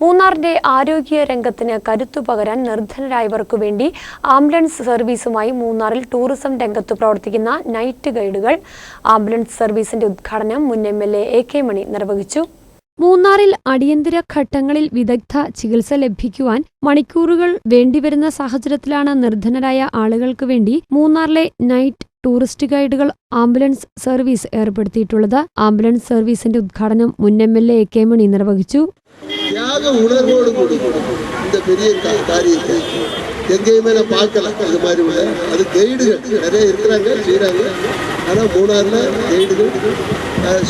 മൂന്നാറിന്റെ ആരോഗ്യ രംഗത്തിന് കരുത്തു പകരാൻ നിർധനരായവർക്കു വേണ്ടി ആംബുലൻസ് സർവീസുമായി മൂന്നാറിൽ ടൂറിസം രംഗത്ത് പ്രവർത്തിക്കുന്ന നൈറ്റ് ഗൈഡുകൾ. ആംബുലൻസ് സർവീസിന്റെ ഉദ്ഘാടനം മുൻ M L A K Mani നിർവഹിച്ചു. മൂന്നാറിൽ അടിയന്തര ഘട്ടങ്ങളിൽ വിദഗ്ധ ചികിത്സ ലഭിക്കുവാൻ മണിക്കൂറുകൾ വേണ്ടിവരുന്ന സാഹചര്യത്തിലാണ് നിർധനരായ ആളുകൾക്ക് വേണ്ടി മൂന്നാറിലെ നൈറ്റ് ടൂറിസ്റ്റ് ഗൈഡുകൾ ആംബുലൻസ് സർവീസ് ഏർപ്പെടുത്തിയിട്ടുള്ളത്. ആംബുലൻസ് സർവീസിന്റെ ഉദ്ഘാടനം മുൻ M L A K Mani നിർവഹിച്ചു. தியாக உணர்வோடு கூடி இந்த பெரிய காரியத்தை எங்கேயுமே நான் பார்க்கல. இது மாதிரி உள்ள அது கைடுகள் நிறைய இருக்கிறாங்க செய்கிறாங்க ஆனால் மூணாறில் கைடுகள்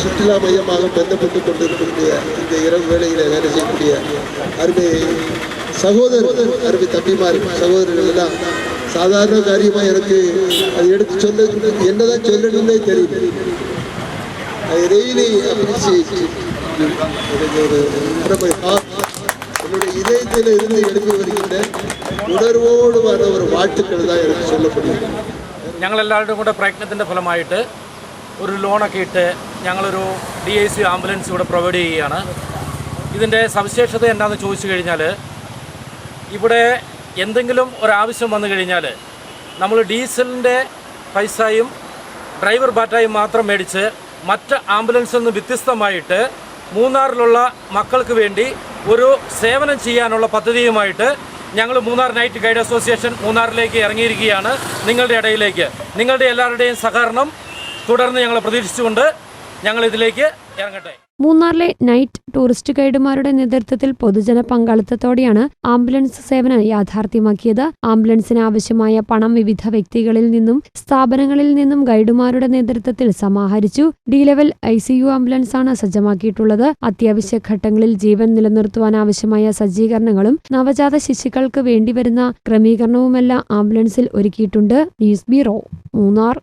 சுற்றுலா மையமாக பெந்தப்பட்டு கொண்டிருக்கக்கூடிய இந்த இரவு வேலையில் வேலை செய்யக்கூடிய அருமை சகோதரர் அருமை தம்பிமார் சகோதரர்கள் எல்லாம் சாதாரண காரியமாக எனக்கு அது எடுத்து சொல்ல என்னதான் சொல்லணும்னே தெரியும் I really அப்ரிசியேட் ஒரு அருமை heart. என்னுடைய இதயத்தில் இருந்து எடுத்து வருகின்ற ഉണർവോട് വന്ന ഒരു വാട്ടുക്കൾ தான் എനിക്ക് சொல்லப்படுகிறது ഞങ്ങളെല്ലാവരുടെയും കൂടെ പ്രയത്നത്തിൻ്റെ ഫലമായിട്ട് ഒരു ലോണൊക്കെ ഇട്ട് ഞങ്ങളൊരു ഡി ഐ സി ആംബുലൻസ് ഇവിടെ പ്രൊവൈഡ് ചെയ്യുകയാണ് ഇതിൻ്റെ സവിശേഷത എന്താണെന്ന് ചോദിച്ചു കഴിഞ്ഞാൽ ഇവിടെ എന്തെങ്കിലും ഒരാവശ്യം വന്നു കഴിഞ്ഞാൽ നമ്മൾ ഡീസലിൻ്റെ പൈസയും ഡ്രൈവർ ബാറ്റായും മാത്രം മേടിച്ച് മറ്റ് ആംബുലൻസിൽ നിന്ന് വ്യത്യസ്തമായിട്ട് മൂന്നാറിലുള്ള മക്കൾക്ക് വേണ്ടി ഒരു സേവനം ചെയ്യാനുള്ള പദ്ധതിയുമായിട്ട് ഞങ്ങൾ മൂന്നാർ നൈറ്റ് ഗൈഡ് അസോസിയേഷൻ മൂന്നാറിലേക്ക് ഇറങ്ങിയിരിക്കുകയാണ് നിങ്ങളുടെ ഇടയിലേക്ക്. നിങ്ങളുടെ എല്ലാവരുടെയും സഹകരണം തുടർന്ന് ഞങ്ങൾ പ്രതീക്ഷിച്ചുകൊണ്ട് ഞങ്ങൾ ഇതിലേക്ക് ഇറങ്ങട്ടെ. മൂന്നാറിലെ നൈറ്റ് ടൂറിസ്റ്റ് ഗൈഡുമാരുടെ നേതൃത്വത്തിൽ പൊതുജന പങ്കാളിത്തത്തോടെയാണ് ആംബുലൻസ് സേവനം യാഥാർത്ഥ്യമാക്കിയത്. ആംബുലൻസിന് ആവശ്യമായ പണം വിവിധ വ്യക്തികളിൽ നിന്നും സ്ഥാപനങ്ങളിൽ നിന്നും ഗൈഡുമാരുടെ നേതൃത്വത്തിൽ സമാഹരിച്ചു. D level I C U ആംബുലൻസാണ് സജ്ജമാക്കിയിട്ടുള്ളത്. അത്യാവശ്യ ഘട്ടങ്ങളിൽ ജീവൻ നിലനിർത്തുവാൻ ആവശ്യമായ സജ്ജീകരണങ്ങളും നവജാത ശിശുക്കൾക്ക് വേണ്ടിവരുന്ന ക്രമീകരണവുമെല്ലാം ആംബുലൻസിൽ ഒരുക്കിയിട്ടുണ്ട്. News bureau Munnar.